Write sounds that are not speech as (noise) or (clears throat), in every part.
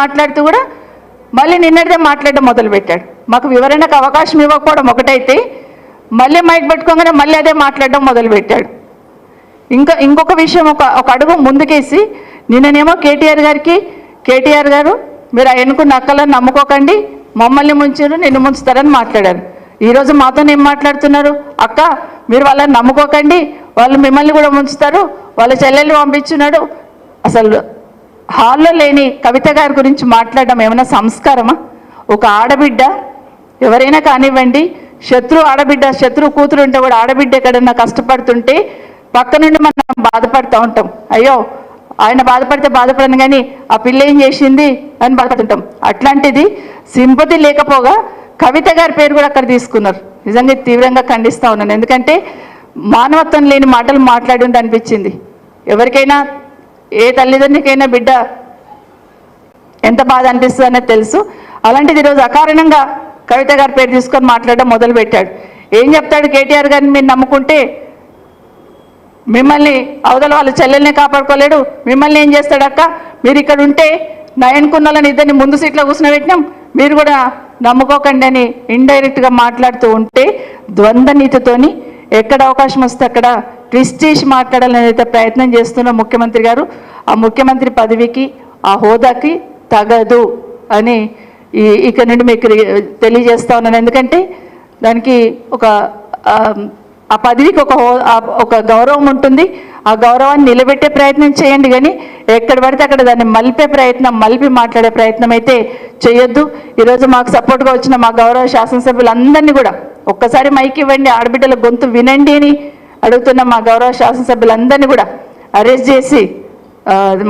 మాట్లాడుతూ కూడా మళ్ళీ నిన్నటిదే మాట్లాడడం మొదలుపెట్టాడు. మాకు వివరణకు అవకాశం ఇవ్వకపోవడం ఒకటైతే మళ్ళీ మైక్ పెట్టుకోగానే మళ్ళీ అదే మాట్లాడడం మొదలుపెట్టాడు. ఇంకా ఇంకొక విషయం ఒక ఒక అడుగు ముందుకేసి నిన్ననేమో కేటీఆర్ గారికి కేటీఆర్ గారు మీరు ఎన్నుకున్న అక్కలను నమ్ముకోకండి మమ్మల్ని ముంచారు నిన్ను ముంచుతారని మాట్లాడారు. ఈరోజు మాతో ఏం మాట్లాడుతున్నారు? అక్క మీరు వాళ్ళని నమ్ముకోకండి వాళ్ళు మిమ్మల్ని కూడా ముంచుతారు వాళ్ళ చెల్లెల్ని పంపించున్నాడు. అసలు హాల్లో లేని కవిత గారి గురించి మాట్లాడడం ఏమైనా సంస్కారమా? ఒక ఆడబిడ్డ ఎవరైనా కానివ్వండి శత్రు ఆడబిడ్డ శత్రు కూతురు ఉంటే కూడా ఆడబిడ్డ ఎక్కడన్నా కష్టపడుతుంటే పక్క నుండి మనం బాధపడుతూ ఉంటాం. అయ్యో ఆయన బాధపడితే బాధపడను కానీ ఆ పిల్ల ఏం చేసింది అని బాధపడుతుంటాం. అట్లాంటిది సింపతి లేకపోగా కవిత గారి పేరు కూడా అక్కడ తీసుకున్నారు. నిజంగా తీవ్రంగా ఖండిస్తూ ఉన్నాను. ఎందుకంటే మానవత్వం లేని మాటలు మాట్లాడి అనిపించింది ఎవరికైనా ఏ తల్లిదండ్రికైనా బిడ్డ ఎంత బాధ అనిపిస్తుంది అనేది తెలుసు. అలాంటిది ఈరోజు అకారణంగా కవిత గారి పేరు తీసుకొని మాట్లాడడం మొదలు పెట్టాడు ఏం చెప్తాడు కేటీఆర్ గారిని మీరు నమ్ముకుంటే మిమ్మల్ని అవతల వాళ్ళ చెల్లెల్ని కాపాడుకోలేడు. మిమ్మల్ని ఏం చేస్తాడక్క మీరు ఇక్కడ ఉంటే నయన్కున్న వాళ్ళని ఇద్దరిని ముందు సీట్లో కూర్చునబెట్టినాం. మీరు కూడా నమ్ముకోకండి అని ఇండైరెక్ట్గా మాట్లాడుతూ ఉంటే ద్వంద్వ నీతితోని ఎక్కడ అవకాశం వస్తే అక్కడ ట్విస్ట్ చేసి మాట్లాడాలని అయితే ప్రయత్నం చేస్తున్న ముఖ్యమంత్రి గారు ఆ ముఖ్యమంత్రి పదవికి ఆ హోదాకి తగదు అని ఈ ఇక్కడ నుండి మీకు తెలియజేస్తా ఉన్నాను. ఎందుకంటే దానికి ఒక ఆ, పదవికి ఒక హో- ఒక గౌరవం ఉంటుంది. ఆ గౌరవాన్ని నిలబెట్టే ప్రయత్నం చేయండి కానీ ఎక్కడ పడితే అక్కడ దాన్ని మలిపే ప్రయత్నం మలిపి మాట్లాడే ప్రయత్నం అయితే చేయొద్దు. ఈరోజు మాకు సపోర్ట్గా వచ్చిన మా గౌరవ శాసనసభ్యులందరినీ కూడా ఒక్కసారి మైక్ ఇవ్వండి ఆడబిడ్డల గొంతు వినండి అని అడుగుతున్న మా గౌరవ శాసనసభ్యులందరినీ కూడా అరెస్ట్ చేసి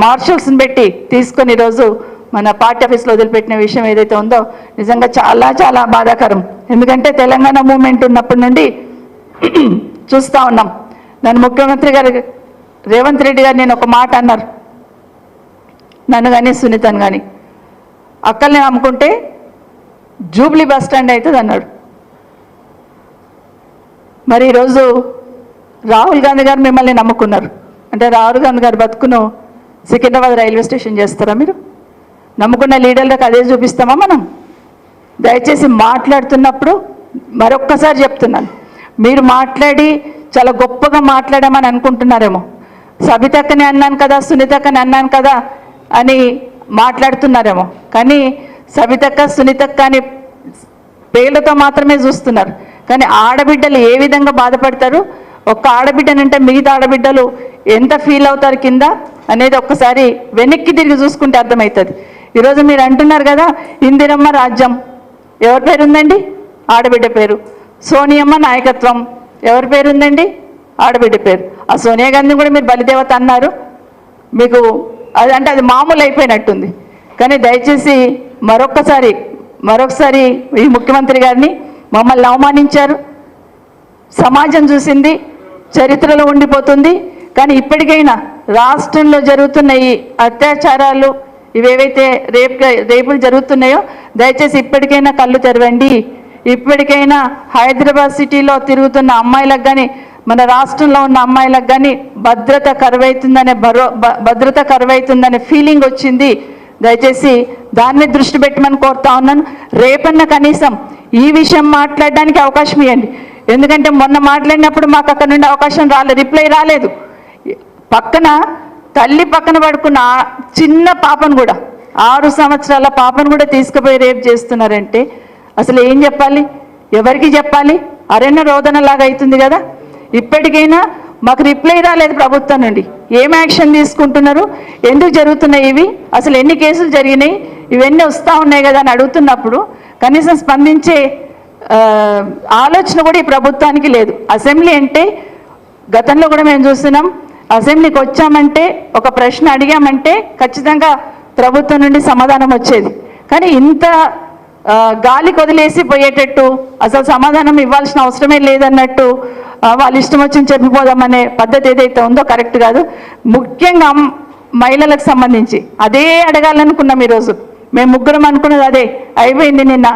మార్షల్స్ని పెట్టి తీసుకొని ఈరోజు మన పార్టీ ఆఫీస్లో వదిలిపెట్టిన విషయం ఏదైతే ఉందో నిజంగా చాలా చాలా బాధాకరం. ఎందుకంటే తెలంగాణ మూమెంట్ ఉన్నప్పటి నుండి (clears throat) చూస్తూ ఉన్నాం. నన్ను ముఖ్యమంత్రి గారు రేవంత్ రెడ్డి గారు నేను ఒక మాట అన్నారు. నన్ను కానీ సునీతను కానీ అక్కల్ని నమ్ముకుంటే జూబ్లీ బస్ స్టాండ్ అవుతుంది అన్నాడు. మరి ఈరోజు రాహుల్ గాంధీ గారు మిమ్మల్ని నమ్ముకున్నారు. అంటే రాహుల్ గాంధీ గారు బతుకును సికింద్రాబాద్ రైల్వే స్టేషన్ చేస్తారా మీరు? నమ్ముకున్న లీడర్లకు అదే చూపిస్తామా మనం? దయచేసి మాట్లాడుతున్నప్పుడు మరొక్కసారి చెప్తున్నాను. మీరు మాట్లాడి చాలా గొప్పగా మాట్లాడామని అనుకుంటున్నారేమో. సబితక్కని అన్నాను కదా సునీతక్కని అన్నాను కదా అని మాట్లాడుతున్నారేమో. కానీ సబితక్క సునీతక్క అని పేర్లతో మాత్రమే చూస్తున్నారు. కానీ ఆడబిడ్డలు ఏ విధంగా బాధపడతారు? ఒక్క ఆడబిడ్డనంటే మిగతా ఆడబిడ్డలు ఎంత ఫీల్ అవుతారు కింద అనేది ఒక్కసారి వెనక్కి తిరిగి చూసుకుంటే అర్థమవుతుంది. ఈరోజు మీరు అంటున్నారు కదా ఇందిరమ్మ రాజ్యం. ఎవరి పేరు ఉందండి? ఆడబిడ్డ పేరు. సోనియమ్మ నాయకత్వం. ఎవరి పేరు ఉందండి? ఆడబిడ్డ పేరు. ఆ సోనియా గాంధీ కూడా మీరు బలిదేవత అన్నారు. మీకు అది అంటే అది మామూలు అయిపోయినట్టుంది. కానీ దయచేసి మరొక్కసారి మరొకసారి ఈ ముఖ్యమంత్రి గారిని మమ్మల్ని అవమానించారు. సమాజం చూసింది. చరిత్రలో ఉండిపోతుంది. కానీ ఇప్పటికైనా రాష్ట్రంలో జరుగుతున్న ఈ అత్యాచారాలు ఇవేవైతే రేపు రేపులు జరుగుతున్నాయో దయచేసి ఇప్పటికైనా కళ్ళు తెరవండి. ఇప్పటికైనా హైదరాబాద్ సిటీలో తిరుగుతున్న అమ్మాయిలకు కానీ మన రాష్ట్రంలో ఉన్న అమ్మాయిలకు కానీ భద్రత కరువైతుందనే భరో భ- భద్రత కరువైతుందనే ఫీలింగ్ వచ్చింది. దయచేసి దాన్ని దృష్టి పెట్టమని కోరుతా ఉన్నాను. రేపన్న కనీసం ఈ విషయం మాట్లాడడానికి అవకాశం ఇవ్వండి ఎందుకంటే మొన్న మాట్లాడినప్పుడు మాకు అక్కడ నుండి అవకాశం రాలేదు రిప్లై రాలేదు. పక్కన తల్లి పక్కన పడుకున్న చిన్న పాపను కూడా ఆరు సంవత్సరాల పాపను కూడా తీసుకుపోయి రేపు చేస్తున్నారంటే అసలు ఏం చెప్పాలి? ఎవరికి చెప్పాలి? అరణ్య రోదనలాగా అవుతుంది కదా. ఇప్పటికైనా మాకు రిప్లై రాలేదు ప్రభుత్వం నుండి. ఏం యాక్షన్ తీసుకుంటున్నారు? ఎందుకు జరుగుతున్నాయి ఇవి? అసలు ఎన్ని కేసులు జరిగినాయి? ఇవన్నీ వస్తూ ఉన్నాయి కదా అని అడుగుతున్నప్పుడు కనీసం స్పందించే ఆలోచన కూడా ఈ ప్రభుత్వానికి లేదు. అసెంబ్లీ అంటే గతంలో కూడా మేము చూస్తున్నాం అసెంబ్లీకి వచ్చామంటే ఒక ప్రశ్న అడిగామంటే ఖచ్చితంగా ప్రభుత్వం నుండి సమాధానం వచ్చేది. కానీ ఇంత గాలి కొదిలేసి పోయేటట్టు అసలు సమాధానం ఇవ్వాల్సిన అవసరమే లేదన్నట్టు వాళ్ళు వాళ్ళ ఇష్టం వచ్చింది చెప్పిపోదామనే పద్ధతి ఏదైతే ఉందో కరెక్ట్ కాదు. ముఖ్యంగా మహిళలకు సంబంధించి అదే అడగాలనుకున్నాం ఈరోజు. మేము ముగ్గురం అనుకున్నది అదే. అయిపోయింది నిన్న.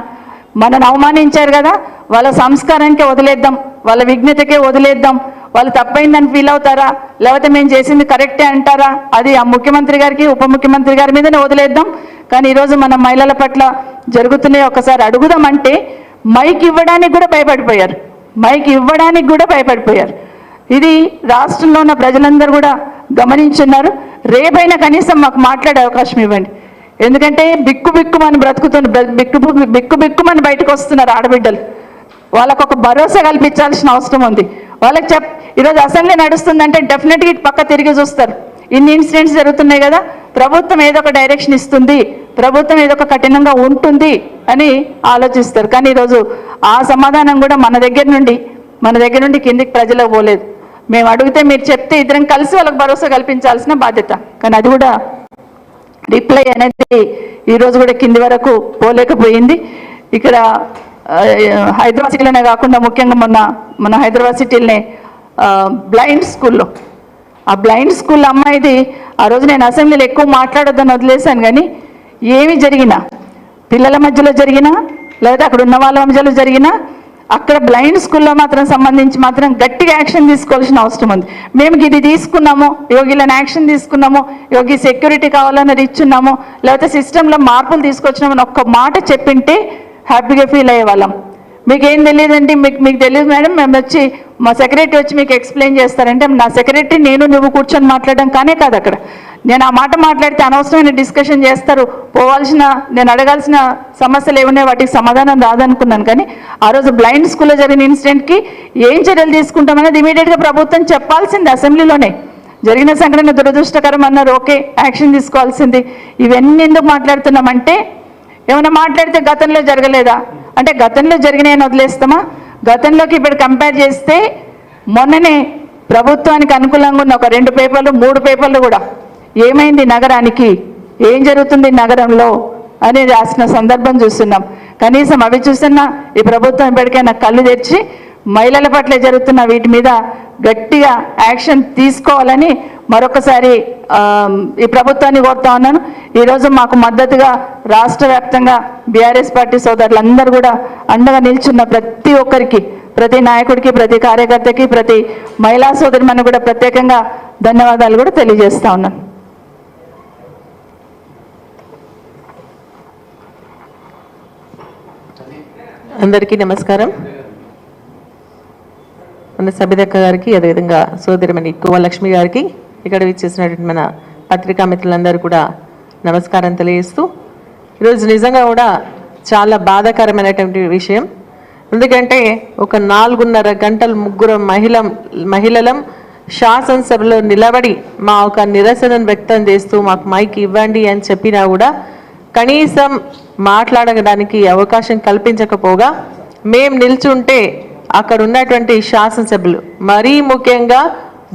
మనని అవమానించారు కదా వాళ్ళ సంస్కారానికే వదిలేద్దాం వాళ్ళ విఘ్నతకే వదిలేద్దాం వాళ్ళు తప్పైందని ఫీల్ అవుతారా? లేకపోతే మేము చేసింది కరెక్టే అంటారా? అది ఆ ముఖ్యమంత్రి గారికి ఉప ముఖ్యమంత్రి గారి మీదనే వదిలేద్దాం. కానీ ఈరోజు మన మహిళల పట్ల జరుగుతున్నాయి ఒకసారి అడుగుదామంటే మైక్ ఇవ్వడానికి కూడా భయపడిపోయారు. మైక్ ఇవ్వడానికి కూడా భయపడిపోయారు. ఇది రాష్ట్రంలో ఉన్న ప్రజలందరూ కూడా గమనించున్నారు. రేపైనా కనీసం మాకు మాట్లాడే అవకాశం ఇవ్వండి. ఎందుకంటే బిక్కు బిక్కుమని బ్రతుకుతున్న బిక్కు బిక్కు- బిక్కు బిక్కుమని బయటకు వస్తున్నారు ఆడబిడ్డలు. వాళ్ళకు ఒక భరోసా కల్పించాల్సిన అవసరం ఉంది. వాళ్ళకి చెప్ ఈరోజు అసెంబ్లీ నడుస్తుందంటే డెఫినెట్గా ఇటు పక్క తిరిగి చూస్తారు. ఇన్ని ఇన్సిడెంట్స్ జరుగుతున్నాయి కదా ప్రభుత్వం ఏదో ఒక డైరెక్షన్ ఇస్తుంది ప్రభుత్వం ఏదో ఒక కఠినంగా ఉంటుంది అని ఆలోచిస్తారు. కానీ ఈరోజు ఆ సమాధానం కూడా మన దగ్గర నుండి మన దగ్గర నుండి కిందికి ప్రజలకు పోలేదు. మేము అడిగితే మీరు చెప్తే ఇద్దరం కలిసి వాళ్ళకి భరోసా కల్పించాల్సిన బాధ్యత. కానీ అది కూడా రిప్లై అనేది ఈరోజు కూడా కింది వరకు పోలేకపోయింది. ఇక్కడ హైదరాబాద్ సిటీలోనే కాకుండా ముఖ్యంగా మొన్న మన హైదరాబాద్ సిటీలోనే బ్లైండ్ స్కూల్లో. ఆ బ్లైండ్ స్కూల్ అమ్మాయిది ఆ రోజు నేను అసెంబ్లీలో ఎక్కువ మాట్లాడొద్దని వదిలేశాను కానీ ఏమి జరిగినా పిల్లల మధ్యలో జరిగినా లేదా అక్కడ ఉన్న వాళ్ళ మధ్యలో జరిగినా అక్కడ బ్లైండ్ స్కూల్లో మాత్రం సంబంధించి మాత్రం గట్టిగా యాక్షన్ తీసుకోవాల్సిన అవసరం ఉంది. మేము ఇది తీసుకున్నాము యోగిలను యాక్షన్ తీసుకున్నాము యోగి సెక్యూరిటీ కావాలన్నది ఇచ్చున్నాము లేకపోతే సిస్టంలో మార్పులు తీసుకొచ్చినామని ఒక్క మాట చెప్పింటే హ్యాపీగా ఫీల్ అయ్యేవాళ్ళం. మీకేం తెలియదండి? మీకు మీకు తెలియదు మేడం. మేము వచ్చి మా సెక్రటరీ వచ్చి మీకు ఎక్స్ప్లెయిన్ చేస్తారంటే నా సెక్రటరీ నేను నువ్వు కూర్చొని మాట్లాడడం కానే కాదు అక్కడ. నేను ఆ మాట మాట్లాడితే అనవసరమైన డిస్కషన్ చేస్తారు. పోవాల్సిన నేను అడగాల్సిన సమస్యలు ఏమున్నాయి వాటికి సమాధానం రాదనుకున్నాను కానీ ఆ రోజు బ్లైండ్ స్కూల్లో జరిగిన ఇన్సిడెంట్కి ఏం చర్యలు తీసుకుంటామనేది ఇమీడియట్గా ప్రభుత్వం చెప్పాల్సింది అసెంబ్లీలోనే. జరిగిన సంఘటన దురదృష్టకరం అన్నారు. ఓకే యాక్షన్ తీసుకోవాల్సింది. ఇవన్నీ ఎందుకు మాట్లాడుతున్నామంటే ఏమైనా మాట్లాడితే గతంలో జరగలేదా? అంటే గతంలో జరిగినాయని వదిలేస్తామా? గతంలోకి ఇప్పుడు కంపేర్ చేస్తే మొన్ననే ప్రభుత్వానికి అనుకూలంగా ఉన్న ఒక రెండు పేపర్లు మూడు పేపర్లు కూడా. ఏమైంది నగరానికి? ఏం జరుగుతుంది నగరంలో? అని రాసిన సందర్భం చూస్తున్నాం. కనీసం అవి చూస్తున్నా ఈ ప్రభుత్వం ఇప్పటికైనా కళ్ళు తెరిచి మహిళల పట్ల జరుగుతున్న వీటి మీద గట్టిగా యాక్షన్ తీసుకోవాలని మరొకసారి ఈ ప్రభుత్వాన్ని కోరుతా ఉన్నాను. ఈరోజు మాకు మద్దతుగా రాష్ట్ర వ్యాప్తంగా బీఆర్ఎస్ పార్టీ సోదరులందరూ కూడా అండగా నిల్చున్న ప్రతి ఒక్కరికి ప్రతి నాయకుడికి ప్రతి కార్యకర్తకి ప్రతి మహిళా సోదరిమని కూడా ప్రత్యేకంగా ధన్యవాదాలు కూడా తెలియజేస్తా ఉన్నాను. అందరికీ నమస్కారం. మన సబిదక్క గారికి అదేవిధంగా సోదరిమణి కువలక్ష్మి గారికి ఇక్కడ విచ్చేసినటువంటి మన పత్రికా మిత్రులందరూ కూడా నమస్కారం తెలియజేస్తూ ఈరోజు నిజంగా కూడా చాలా బాధాకరమైనటువంటి విషయం. ఎందుకంటే ఒక నాలుగున్నర గంటలు ముగ్గురు మహిళ మహిళలం శాసనసభలో నిలబడి మా ఒక నిరసనను వ్యక్తం చేస్తూ మాకు మైక్ ఇవ్వండి అని చెప్పినా కూడా కనీసం మాట్లాడడానికి అవకాశం కల్పించకపోగా మేం నిల్చుంటే అక్కడ ఉన్నటువంటి శాసనసభ్యులు. మరీ ముఖ్యంగా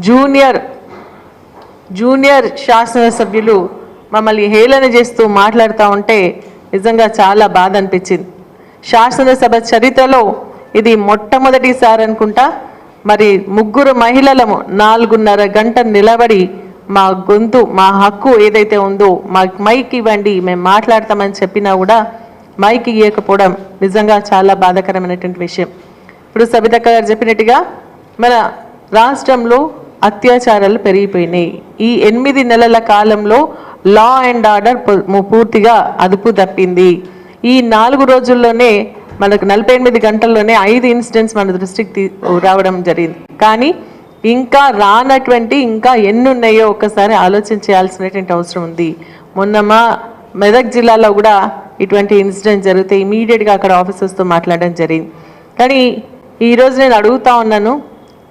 జూనియర్ జూనియర్ శాసనసభ్యులు మమ్మల్ని హేళన చేస్తూ మాట్లాడుతూ ఉంటే నిజంగా చాలా బాధ అనిపించింది. శాసనసభ చరిత్రలో ఇది మొట్టమొదటిసారి అనుకుంటా మరి ముగ్గురు మహిళలము నాలుగున్నర గంట నిలబడి మా గొంతు మా హక్కు ఏదైతే ఉందో మా మైక్ ఇవ్వండి మేము మాట్లాడతామని చెప్పినా కూడా మైక్ ఇవ్వకపోవడం నిజంగా చాలా బాధాకరమైనటువంటి విషయం. ఇప్పుడు సబితక్క గారు చెప్పినట్టుగా మన రాష్ట్రంలో అత్యాచారాలు పెరిగిపోయినాయి. ఈ ఎనిమిది నెలల కాలంలో లా అండ్ ఆర్డర్ పూర్తిగా అదుపు తప్పింది. ఈ నాలుగు రోజుల్లోనే మనకు నలభై ఎనిమిది గంటల్లోనే ఐదు ఇన్సిడెంట్స్ మన దృష్టికి రావడం జరిగింది. కానీ ఇంకా రానటువంటి ఇంకా ఎన్ని ఉన్నాయో ఒకసారి ఆలోచన చేయాల్సినటువంటి అవసరం ఉంది. మొన్న మా మెదక్ జిల్లాలో కూడా ఇటువంటి ఇన్సిడెంట్ జరిగితే ఇమీడియట్గా అక్కడ ఆఫీసర్స్తో మాట్లాడడం జరిగింది. కానీ ఈరోజు నేను అడుగుతా ఉన్నాను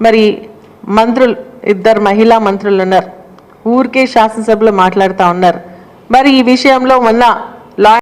మరి మంత్రులు ఇద్దరు మహిళా మంత్రులు ఉన్నారు. ఊరికే శాసనసభలో మాట్లాడుతూ ఉన్నారు. మరి ఈ విషయంలో మొన్న